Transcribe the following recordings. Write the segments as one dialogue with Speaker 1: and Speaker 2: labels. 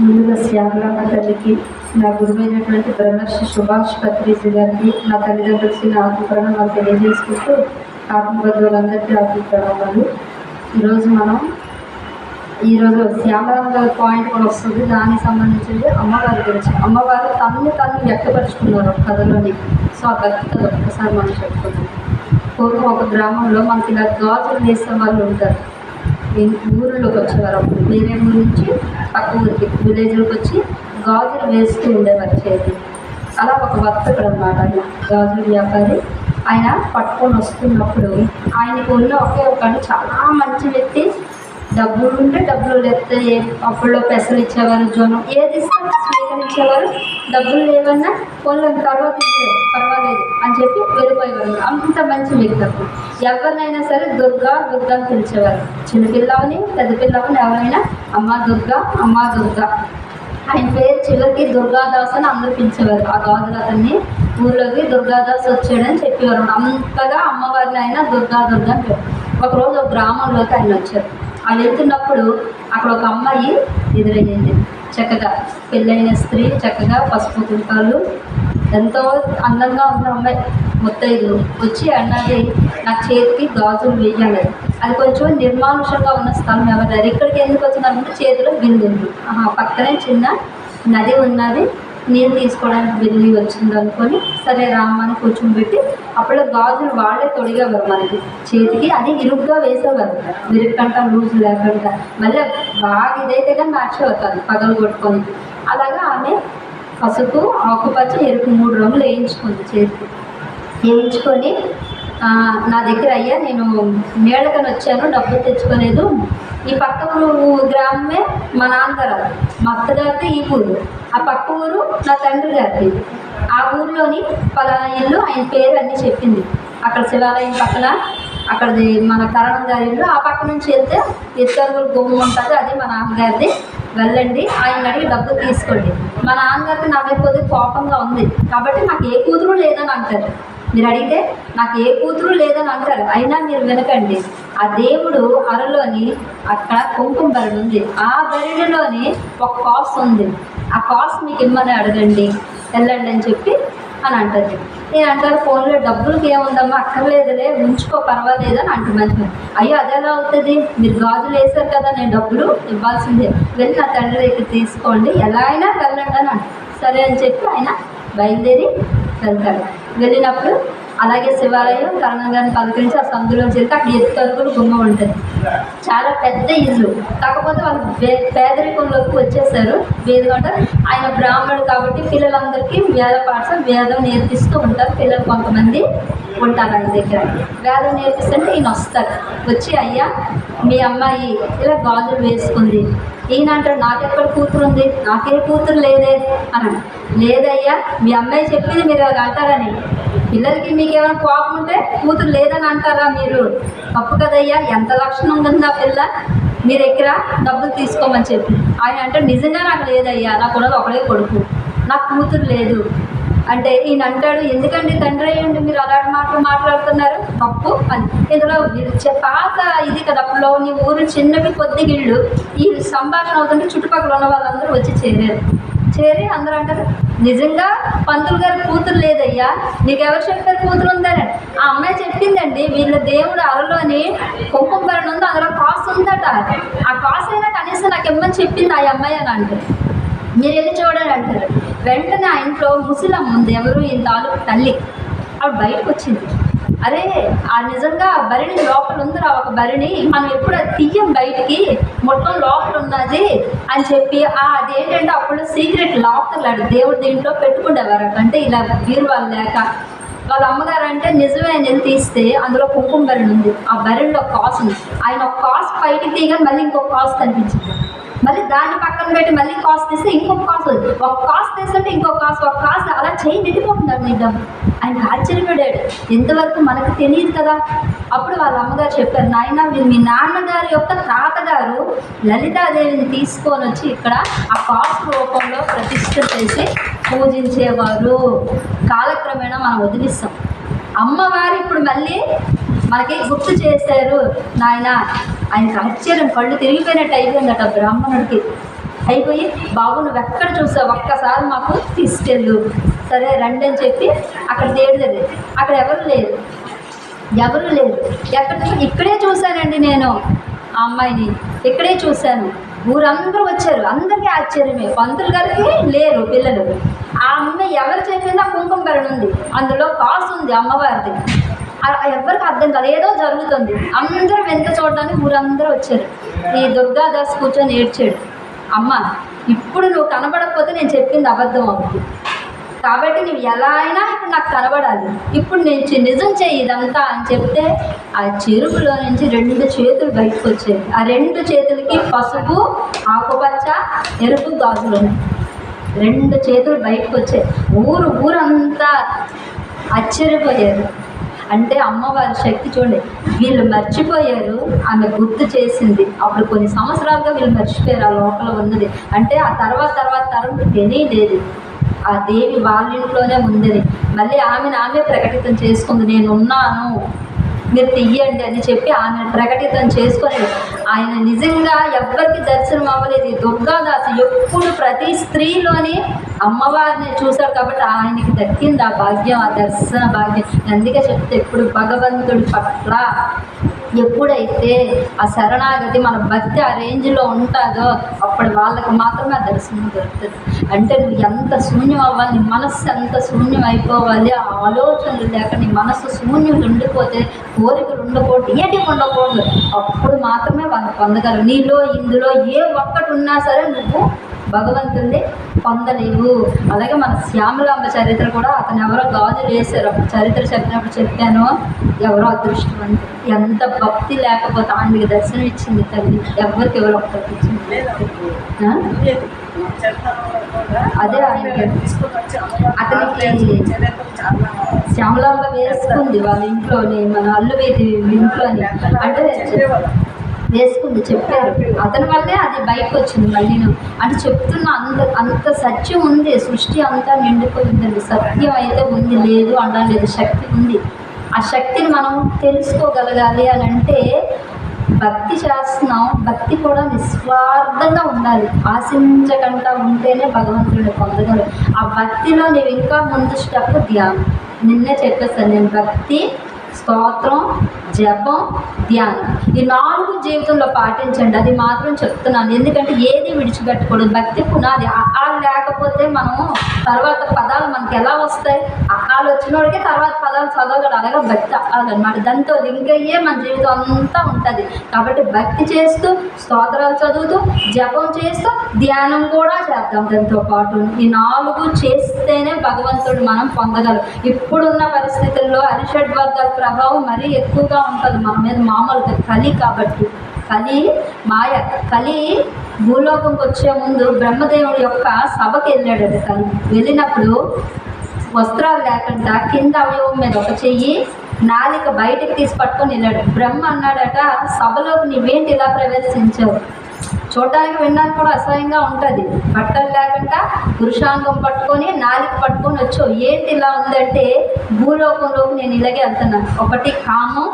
Speaker 1: ముందుగా శ్యామలమ్మ తల్లికి నా గురువైనటువంటి బ్రహ్మర్షి సుభాష్ పత్రిజీ గారికి నా తల్లిదండ్రులకి నా ఆత్మ తెలియజేసుకుంటూ ఆత్మబంధువులందరికీ ఆత్మ ఈరోజు మనం ఈరోజు శ్యామలమ్మ గారి పాయింట్ కూడా వస్తుంది. దానికి సంబంధించింది అమ్మవారి గురించి. అమ్మవారు తనని తను వ్యక్తపరుచుకున్నారు కథలోని. సో ఆ భక్తి కథ ఒకసారి మనం చెప్పుకుందాం. పూర్వం ఒక గ్రామంలో మనకి ఇలా గాజులు వేసే వాళ్ళు ఉంటారు. ఊరిలోకి వచ్చేవారు అప్పుడు వేరే ఊరు నుంచి పక్క ఊరికి విలేజ్లోకి వచ్చి గాజులు వేస్తూ ఉండేవారు చేతి. అలా ఒక వర్తకుడు అనమాట ఆయన గాజుల వ్యాపారి. ఆయన పట్టుకొని వస్తున్నప్పుడు ఆయనకు ఉన్న ఒకే ఒక చాలా మంచి వ్యక్తి. డబ్బులు ఉంటే డబ్బులు లేకపోతే ఏ- అప్పుల్లో పెసలు ఇచ్చేవారు జ్వరం ఏది ఇస్తే స్వీకరించేవారు డబ్బులు లేవన్నా పొలం తర్వాత ఇచ్చే పర్వాలేదు అని చెప్పి వెళ్ళిపోయేవారు. అంత మంచి వ్యక్తి ఎవరినైనా సరే దుర్గా దుర్గా అని పిలిచేవారు. చిన్నపిల్లవని పెద్ద పిల్లవని ఎవరైనా అమ్మ దుర్గా అమ్మ దుర్గా. ఆయన పేరు చివరికి దుర్గాదాస్ అని అందరూ పిలిచేవారు. ఆ గాజులు అతన్ని ఊర్లోకి దుర్గాదాస్ వచ్చాడని చెప్పేవారు. అంతగా అమ్మవారిని ఆయన దుర్గా దుర్గా అని పేరు ఒకరోజు ఒక గ్రామంలోకి ఆయన వచ్చారు. ఆ వెళ్తున్నప్పుడు అక్కడ ఒక అమ్మాయి ఎదురయ్యింది. చక్కగా పెళ్ళైన స్త్రీ చక్కగా పసుపు కుంకాలు ఎంతో అందంగా ఉన్న అమ్మాయి ముత్తైదు వచ్చి అన్నది నా చేతికి గాజులు వేయాలి అది కొంచెం నిర్మానుషంగా ఉన్న స్థలం ఎవరు? ఇక్కడికి ఎందుకు వచ్చినారంటే చేతిలో బిందు ఉంది పక్కనే చిన్న నది ఉన్నది. నీళ్ళు తీసుకోవడానికి వెళ్ళి వచ్చింది అనుకొని సరే రామ్మని కూర్చోబెట్టి అప్పుడు గాజులు వాళ్ళే తొడిగేవారు మనకి చేతికి. అది ఇరుగ్గా వేసేవారు. విరుక్కంట లూజ్ లేకుండా. మళ్ళీ బాగా ఇదైతే కానీ మ్యాచ్ అవుతుంది పగలు కొట్టుకొని. అలాగా ఆమె పసుపు ఆకుపచ్చ ఎరుపు మూడు రంగులు వేయించుకుంది చేతికి. వేయించుకొని నా దగ్గర అయ్యా నేను మేళకని వచ్చాను డబ్బులు తెచ్చుకోలేదు. ఈ పక్క ఊరు గ్రామమే మా నాన్నగారు మా అత్తగారిది ఈ ఊరు. ఆ పక్క ఊరు నా తండ్రి గారిది. ఆ ఊరిలోని పలానా ఇల్లు ఆయన పేరు అన్నీ చెప్పింది. అక్కడ శివాలయం పక్కన అక్కడది మన కరణం గారి ఇల్లు ఆ పక్క నుంచి వెళ్తే ఇద్దరు గుమ్మ ఉంటుంది అది మా నాన్నగారిది. వెళ్ళండి ఆయన అడిగి డబ్బు తీసుకోండి. మా నాన్నగారికి నా మీద కొద్దిగా కోపంగా ఉంది. కాబట్టి నాకు ఏ కూతురు లేదని అంటారు. మీరు అడిగితే నాకు ఏ కూతురు లేదని అంటారు. అయినా మీరు వినకండి. ఆ దేవుడు అరలోని అక్కడ కుంకుమ బరిడు ఉంది. ఆ బరిడిలోని ఒక కాస్ ఉంది. ఆ కాస్ మీకు ఇమ్మని అడగండి. వెళ్ళండి అని చెప్పి అని అంటారు నేను అంటారు ఫోన్లో డబ్బులకి ఏముందమ్మా? అక్కర్లేదులే ఉంచుకో పర్వాలేదు అని అంటు అయ్యో అది ఎలా అవుతుంది? మీరు గాజులు వేశారు కదా నేను డబ్బులు ఇవ్వాల్సిందే. వెళ్ళి నా తండ్రి దగ్గర తీసుకోండి. ఎలా అయినా వెళ్ళండి అని అంట సరే అని చెప్పి ఆయన బయలుదేరి వెళ్తాడు. వెళ్ళినప్పుడు అలాగే శివాలయం కరణంగాన్ని పలకరించి ఆ సందులో చేరితే అక్కడ ఎత్తు అరుగులు గుమ్మ ఉంటుంది. చాలా పెద్ద ఇల్లు. కాకపోతే వాళ్ళు పేదరికంలోకి వచ్చేసారు వేదికంటే ఆయన బ్రాహ్మణుడు కాబట్టి పిల్లలందరికీ వేద పాఠం వేదం నేర్పిస్తూ ఉంటారు. పిల్లలు కొంతమంది ఉంటారు ఆయన దగ్గర. వేదం నేర్పిస్తుంటే ఈయన వస్తారు వచ్చి అయ్యా మీ అమ్మాయి ఇలా గాజులు వేసుకుంది. ఈయన అంటాడు నాకెక్కడ కూతురు ఉంది? నాకే కూతురు లేదే అన్నాడు లేదయ్యా మీ అమ్మాయి చెప్పింది మీరు అది అంటారని పిల్లలకి మీకు ఏమైనా కోపం ఉంటే కూతురు లేదని అంటారా మీరు? తప్పు కదయ్యా ఎంత లక్షణం ఉందా పిల్ల? మీ దగ్గర డబ్బులు తీసుకోమని చెప్పి. ఆయన అంటే నిజంగా నాకు లేదయ్యా నాకు కూడా ఒకడే కొడుకు. నాకు కూతురు లేదు. అంటే ఈయన అంటాడు ఎందుకండి తండ్రి అయ్యండి మీరు అలాంటి మాటలు మాట్లాడుతున్నారు? తప్పు అని ఇందులో పాత ఇది కదా అప్పుడు నీ ఊరు చిన్నవి కొద్దిగిళ్ళు ఈ సంభాషణ అవుతుంటే చుట్టుపక్కల ఉన్న వాళ్ళందరూ వచ్చి చేరారు. చేరి అందరూ అంటారు నిజంగా పంతులు గారి కూతురు లేదయ్యా? నీకు ఎవరు చెప్పారు కూతురు ఉందని? ఆ అమ్మాయి చెప్పిందండి వీళ్ళ దేవుడు అరలోని కుంకుమ భరణ ఉంది అందులో కాసు ఉందట. ఆ కాసు అయినా కనీసం నాకు ఇమ్మని చెప్పింది ఆ అమ్మాయి అని అంటారు. మీరు వెళ్ళి చూడండి అంటారు. వెంటనే ఆ ఇంట్లో ముసలమ్మ ఉంది ఎవరు? ఈ తాలూకు తల్లి. ఆవిడ బయటకు వచ్చింది అరే ఆ నిజంగా బరిని లోపల ఉందిరా ఒక బరిని మనం ఎప్పుడు అది తీయం బయటికి మొత్తం లోపల ఉన్నది అని చెప్పి ఆ అదేంటంటే అప్పుడు సీక్రెట్ లాకర్లాడు దేవుడు దీంట్లో పెట్టుకునేవారు అంటే ఇలా బీరువాళ్ళు లేక. వాళ్ళ అమ్మగారు అంటే నిజమే నేను తీస్తే అందులో కుంకుమ బరిని ఉంది. ఆ బరిలో కాసు ఉంది. ఆయన ఒక కాసు బయటికి తీయగానే మళ్ళీ ఇంకొక కాసు కనిపించింది. మళ్ళీ దాన్ని పక్కన పెట్టి మళ్ళీ కాస్ట్ తీస్తే ఇంకొక కాస్ట్ ఒక కాస్ట్ తీసుకుంటే ఇంకొక కాస్ట్ ఒక కాస్ట్ అలా చేయి నిండిపోతుంది నీ డబ్బు ఆయన ఆశ్చర్యపడాడు ఎంతవరకు మనకు తెలియదు కదా. అప్పుడు వాళ్ళ అమ్మగారు చెప్పారు నాయన మీరు మీ నాన్నగారి యొక్క తాతగారు లలితాదేవిని తీసుకొని వచ్చి ఇక్కడ ఆ కాస్ట్ రూపంలో ప్రతిష్ట చేసి పూజించేవారు. కాలక్రమేణా మనం వదిలిస్తాం. అమ్మవారు ఇప్పుడు మళ్ళీ మనకి గుర్తు చేశారు నాయన ఆయనకు ఆశ్చర్యం కళ్ళు తిరిగిపోయినట్టు అయిపోయిందట బ్రాహ్మణుడికి. అయిపోయి బాబు నువ్వు ఎక్కడ చూసావు? ఒక్కసారి మాకు తీసుకెళ్ళు. సరే రండి అని చెప్పి అక్కడ తేడుదది అక్కడ ఎవరు లేరు? ఎవరు లేరు. ఎక్కడ ఇక్కడే చూశానండి నేను ఆ అమ్మాయిని. ఇక్కడే చూశాను. ఊరందరూ వచ్చారు. అందరికీ ఆశ్చర్యమే. పంతులు గారికి లేరు పిల్లలు. ఆ అమ్మాయి ఎవరు చెప్పింది ఆ కుంకుమ భరణ ఉంది. అందులో కాసు ఉంది అమ్మవారిది. ఎవరికి అర్థం కాదు. ఏదో జరుగుతుంది. అందరూ వెనుక చూడడానికి ఊరందరూ వచ్చారు. ఈ దుర్గాదాస్ కూర్చొని ఏడ్చాడు. అమ్మ ఇప్పుడు నువ్వు కనబడకపోతే నేను చెప్పింది అబద్ధం అవుతుంది. కాబట్టి నువ్వు ఎలా అయినా ఇప్పుడు నాకు కనబడాలి. ఇప్పుడు నేను నిజం చేయి ఇదంతా అని చెప్తే ఆ చెరువులో నుంచి రెండు చేతులు బయటకు వచ్చాయి. ఆ రెండు చేతులకి పసుపు ఆకుపచ్చ ఎరుపు గాజులు ఉన్నాయి. రెండు చేతులు బయటకు వచ్చాయి. ఊరు ఊరంతా ఆశ్చర్యపోయారు. అంటే అమ్మవారి శక్తి చూడండి. వీళ్ళు మర్చిపోయారు. ఆమె గుర్తు చేసింది. అప్పుడు కొన్ని సంవత్సరాలుగా వీళ్ళు మర్చిపోయారు. ఆ లోపల ఉన్నది. అంటే ఆ తర్వాత తర్వాత తరం తెలియలేదు. ఆ దేవి వాళ్ళ ఇంట్లోనే ఉందని మళ్ళీ ఆమెను ఆమె ప్రకటితం చేసుకుంది. నేను ఉన్నాను మీరు తీయండి అని చెప్పి ఆమె ప్రకటితం చేసుకొని ఆయన నిజంగా ఎవ్వరికి దర్శనం అవ్వలేదు. దుర్గాదాసు ఎప్పుడు ప్రతి స్త్రీలోని అమ్మవారిని చూశాడు కాబట్టి ఆయనకి దక్కింది ఆ భాగ్యం ఆ దర్శన భాగ్యం. అందుకే చెప్తే ఎప్పుడు భగవంతుడి పట్ల ఎప్పుడైతే ఆ శరణాగతి మన భక్తి ఆ రేంజ్లో ఉంటుందో అప్పుడు వాళ్ళకి మాత్రమే ఆ దర్శనం దొరుకుతుంది. అంటే నువ్వు ఎంత శూన్యం అవ్వాలి నీ మనస్సు ఎంత శూన్యం అయిపోవాలి ఆ ఆలోచనలు లేక నీ మనస్సు శూన్యం ఉండిపోతే కోరికలు ఉండకూడదు ఏటి ఉండకూడదు. అప్పుడు మాత్రమే వాళ్ళు పొందగలరు నీలో ఇందులో ఏ ఒక్కటి ఉన్నా సరే నువ్వు భగవంతుని పొందలేవు. అలాగే మన శ్యామలాంబ చరిత్ర కూడా అతను ఎవరో గాజులు వేశారు. అప్పుడు చరిత్ర చెప్పినప్పుడు చెప్పాను ఎవరో అదృష్టవంతుడు. ఎంత భక్తి లేకపోతే ఆయనకి దర్శనం ఇచ్చింది తల్లి. ఎవరికి ఎవరో ఒక్కరికి ఇచ్చింది? అదే అతనికి శ్యామలాంబ వేసుకుంది వాళ్ళ ఇంట్లోని మన అల్లువేది ఇంట్లోని. అంటే వేసుకుంది చెప్పారు. అతని వల్లే అది బయటకు వచ్చింది మళ్ళీ అంటే చెప్తున్న అంత అంత సత్యం ఉంది. సృష్టి అంతా నిండిపోయిందండి. సత్యం అయితే ఉంది లేదు అనలేదు శక్తి ఉంది. ఆ శక్తిని మనం తెలుసుకోగలగాలి అని అంటే భక్తి చేస్తున్నాం. భక్తి కూడా నిస్వార్థంగా ఉండాలి. ఆశించకుండా ఉంటేనే భగవంతుడిని పొందగలరు ఆ భక్తిలో నీవు ఇంకా ముందు స్టెప్ ధ్యానం. నిన్నే చెప్పేస్తాను నేను భక్తి స్తోత్రం జపం ధ్యానం. ఈ నాలుగు జీవితంలో పాటించండి. అది మాత్రం చెప్తున్నాను. ఎందుకంటే ఏది విడిచిపెట్టకూడదు. భక్తి పునాది. అలా లేకపోతే మనము తర్వాత పదాలు మనకి ఎలా వస్తాయి? వాళ్ళు వచ్చినోడికి తర్వాత పదాలు చదవగలరు. అలాగే భక్తి అన్నమాట దాంతో లింక్ అయ్యే మన జీవితం అంతా ఉంటుంది. కాబట్టి భక్తి చేస్తూ స్తోత్రాలు చదువుతూ జపం చేస్తూ ధ్యానం కూడా చేద్దాం దాంతో పాటు. ఈ నాలుగు చేస్తేనే భగవంతుడు మనం పొందగలం. ఇప్పుడున్న పరిస్థితుల్లో అరిషడ్ వర్గాల ప్రభావం మరీ ఎక్కువగా ఉంటుంది. మన మీద మామూలుగా కలి కాబట్టి. కలి మాయ. కలి భూలోకంకి వచ్చే ముందు బ్రహ్మదేవుడి యొక్క సభకి వెళ్ళాడు కలి. వెళ్ళినప్పుడు వస్త్రాలు లేకుండా కింద అవయవం మీద ఒక చెయ్యి నాలిక బయటకు తీసి పట్టుకొని వెళ్ళాడు బ్రహ్మ అన్నాడట సభలోకి నువ్వేంటి ఇలా ప్రవేశించావు? చూడడానికి వినడానికి కూడా అసహ్యంగా ఉంటుంది. బట్టలు లేకుండా పురుషాంగం పట్టుకొని నాలిక పట్టుకొని వచ్చావు. ఏంటి ఇలా ఉందంటే భూలోకంలోకి నేను ఇలాగే వెళ్తున్నాను. ఒకటి కామం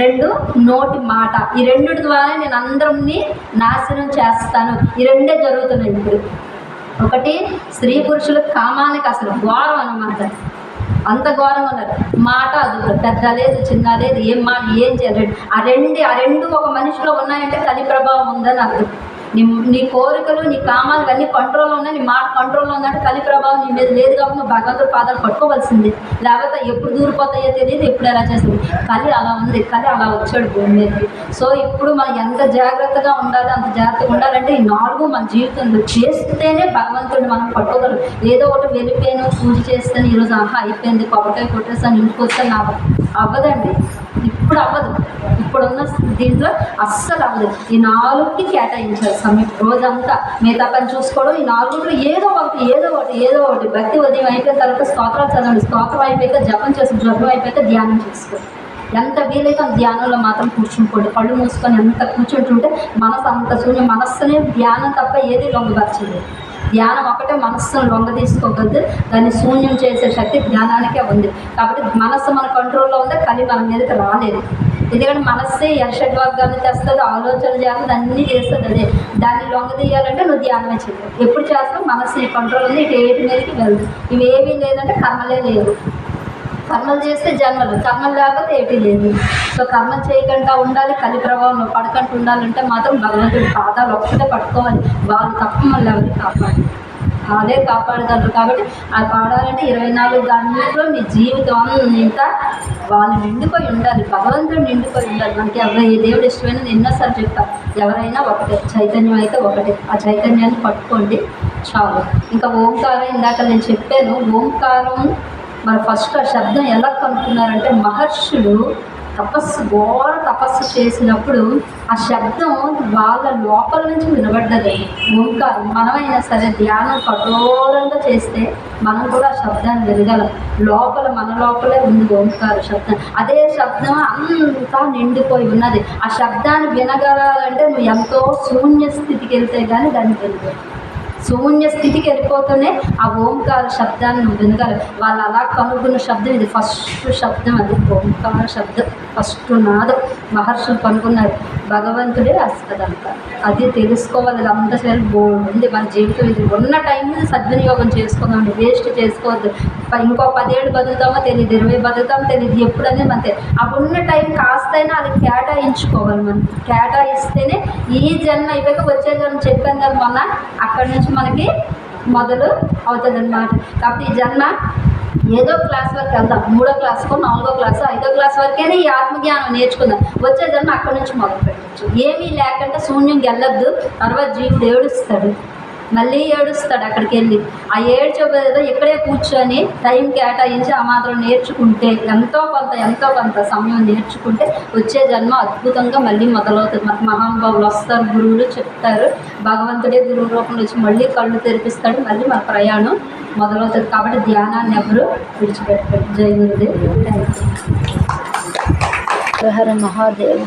Speaker 1: రెండు నోటి మాట. ఈ రెండు ద్వారా నేను అందరిని నాశనం చేస్తాను. ఈ రెండే జరుగుతున్నాయి ఇప్పుడు. ఒకటి స్త్రీ పురుషుల కామానికి అసలు ఘోరం అనమాట అంత ఘోరంగా ఉన్నారు. మాట అది పెద్ద లేదు చిన్న లేదు ఏం మాట ఏం చేయలేదు. ఆ రెండు ఆ రెండు ఒక మనిషిలో ఉన్నాయంటే కలి ప్రభావం ఉందని అర్థం నీ నీ కోరికలు నీ కామాలు అన్నీ కంట్రోల్లో ఉన్నాయి. నీ మాట కంట్రోల్లో ఉందంటే కలి ప్రభావం నీ మీద లేదు కాబట్టి నువ్వు భగవంతుడు పాదాలు పట్టుకోవాల్సింది. లేకపోతే ఎప్పుడు దూరిపోతాయో తెలియదు ఎప్పుడు ఎలా చేస్తుంది కలి అలా ఉంది కలి అలా వచ్చాడు భూమి మీదకి. సో ఇప్పుడు మనం ఎంత జాగ్రత్తగా ఉండాలి అంత జాగ్రత్తగా ఉండాలంటే ఈ నాలుగు మన జీవితంలో చేస్తేనే భగవంతుడిని మనం పట్టుకోగలం. ఏదో ఒకటి వెళ్ళిపోయాను పూజ చేస్తాను ఈరోజు ఆహా అయిపోయింది కొబ్బరికాయ కొట్టేస్తాను ఇంటికి వస్తాను నా అవ్వదండి. ఇప్పుడు అవ్వదు. ఇప్పుడున్న దీంట్లో అస్సలు అవ్వదు. ఈ నాలుగుకి కేటాయించాలి. సమయం రోజంతా మిగతా పని చూసుకోవడం ఈ నాలుగులో ఏదో ఒకటి ఏదో ఒకటి ఏదో ఒకటి భక్తి ఉదయం అయిపోయిన తర్వాత స్తోత్రాలు చదవండి. స్తోత్రం అయిపోయాక జపం చేసి జపం అయిపోయాక ధ్యానం చేసుకోండి ఎంత వీలైతే ధ్యానంలో మాత్రం కూర్చుంటుకోండి కళ్ళు మూసుకొని ఎంత కూర్చుంటుంటే మనసు అంత శూన్యం మనస్సునే ధ్యానం తప్ప ఏది లొంగపరచలేదు ధ్యానం ఒకటే మనస్సును లొంగ తీసుకోవద్దు దాన్ని శూన్యం చేసే శక్తి ధ్యానానికే ఉంది. కాబట్టి మనస్సు మన కంట్రోల్లో ఉంటే కానీ మన మీదకి రాలేదు. ఎందుకంటే మనస్సే యశడ్వర్గాన్ని తెస్తుంది ఆలోచన చేస్తుంది అన్నీ చేస్తుంది అదే. దాన్ని లొంగ తీయాలంటే నువ్వు ధ్యానమే చేయాలి ఎప్పుడు చేస్తావు మనస్సు కంట్రోల్ ఉంది ఇటు ఏటి మీదకి వెళ్దు ఇవేమీ లేదంటే కర్మలే లేదు కర్మలు చేస్తే జన్మలు కర్మలు లేకపోతే ఏటి లేదు. సో కర్మలు చేయకుండా ఉండాలి కలి ప్రభావం పడకుండా ఉండాలంటే మాత్రం భగవంతుడి పాదాలు ఒక్కటే పట్టుకోవాలి. వాళ్ళు తప్ప మళ్ళీ ఎవరికి కాపాడాలి అదే కాపాడగలరు. కాబట్టి అది పాడాలంటే ఇరవై నాలుగు గంటల్లో మీ జీవితం ఇంకా వాళ్ళు నిండిపోయి ఉండాలి. భగవంతుడు నిండిపోయి ఉండాలి. మనకి ఎవరు ఏ దేవుడు ఇష్టమైన ఎన్నోసార్లు చెప్పారు ఎవరైనా ఒకటే చైతన్యం అయితే ఒకటే. ఆ చైతన్యాన్ని పట్టుకోండి. చాలు. ఇంకా ఓంకారం ఇందాక నేను చెప్పాను. ఓంకారం మన ఫస్ట్ ఆ శబ్దం ఎలా కనుక్కున్నారంటే మహర్షులు తపస్సు ఘోర తపస్సు చేసినప్పుడు ఆ శబ్దం వాళ్ళ లోపల నుంచి వినబడ్డది. ఓంకారం. మనమైనా సరే ధ్యానం కఠోరంగా చేస్తే మనం కూడా ఆ శబ్దాన్ని వినగలం. లోపల మన లోపలే ఉంది ఓంకార శబ్దం. అదే శబ్దం అంతా నిండిపోయి ఉన్నది. ఆ శబ్దాన్ని వినగలాలంటే నువ్వు ఎంతో శూన్య స్థితికి వెళ్తే కానీ దాన్ని వినగలవు శూన్య స్థితికి వెళ్ళిపోతూనే ఆ ఓంకార శబ్దాన్ని నువ్వు వినగలవు. వాళ్ళు అలా కనుగొన్న శబ్దం ఇది. ఫస్ట్ శబ్దం అది. ఓంకార శబ్దం. ఫస్ట్ నాదం. మహర్షులు కనుగొన్నారు. భగవంతుడే అస్పదంత అది తెలుసుకోవాలి. అది అంతసేపు బోర్డు ఉంది మన జీవితం ఇది ఉన్న టైంని సద్వినియోగం చేసుకుందాం వేస్ట్ చేసుకోవద్దు. ఇంకో పదేళ్ళు బతుకుతామో తెలియదు ఇరవై బతుకుతామో తెలియదు ఎప్పుడనేది మనతే అప్పుడున్న ఉన్న టైం కాస్తైనా అది కేటాయించుకోవాలి మనం. కేటాయిస్తేనే ఈ జన్మ అయిపోయాక వచ్చే జన్మ చెప్పాను కదా మొన్న. అక్కడి నుంచి మనకి మొదలు అవుతుంది అనమాట కాబట్టి ఈ జన్మ ఏదో క్లాస్ వరకు వెళ్దాం. మూడో క్లాస్కు నాలుగో క్లాస్ ఐదో క్లాస్ వరకే ఈ ఆత్మజ్ఞానం నేర్చుకుందాం. వచ్చే జన్మ అక్కడి నుంచి మొదలు పెట్టచ్చు ఏమీ లేకుండా శూన్యం గెల్లద్దు. తర్వాత జీవుడు ఏడుస్తాడు మళ్ళీ ఏడుస్తాడు అక్కడికి వెళ్ళి. ఆ ఏడ్చేదో ఇక్కడే కూర్చొని టైం కేటాయించి ఆ మాత్రం నేర్చుకుంటే ఎంతో కొంత ఎంతో కొంత సమయం నేర్చుకుంటే వచ్చే జన్మ అద్భుతంగా మళ్ళీ మొదలవుతుంది. మనకు మహానుభావులు వస్తారు గురువులు చెప్తారు. భగవంతుడే గురువు రూపంలో వచ్చి మళ్ళీ కళ్ళు తెరిపిస్తాడు మళ్ళీ మన ప్రయాణం మొదలవుతుంది. కాబట్టి ధ్యానాన్ని ఎవరు విడిచిపెట్టారు. Jai Gurudev. Thank you Hara Mahadeva.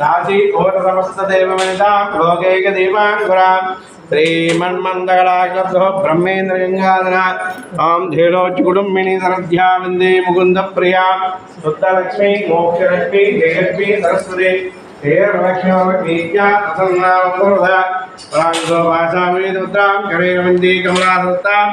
Speaker 2: రాశి కోట సమస్త లోకైక దీపాంకురాం శ్రీమన్మందగళాగ్రభో బ్రహ్మేంద్ర గంగాధర ఆం ధీలోచి సరధ్యా వందే ముకుంద ప్రియా శుద్ధలక్ష్మి మోక్షలక్ష్మి జయలక్ష్మి సరస్వతి కమలాసత్తాం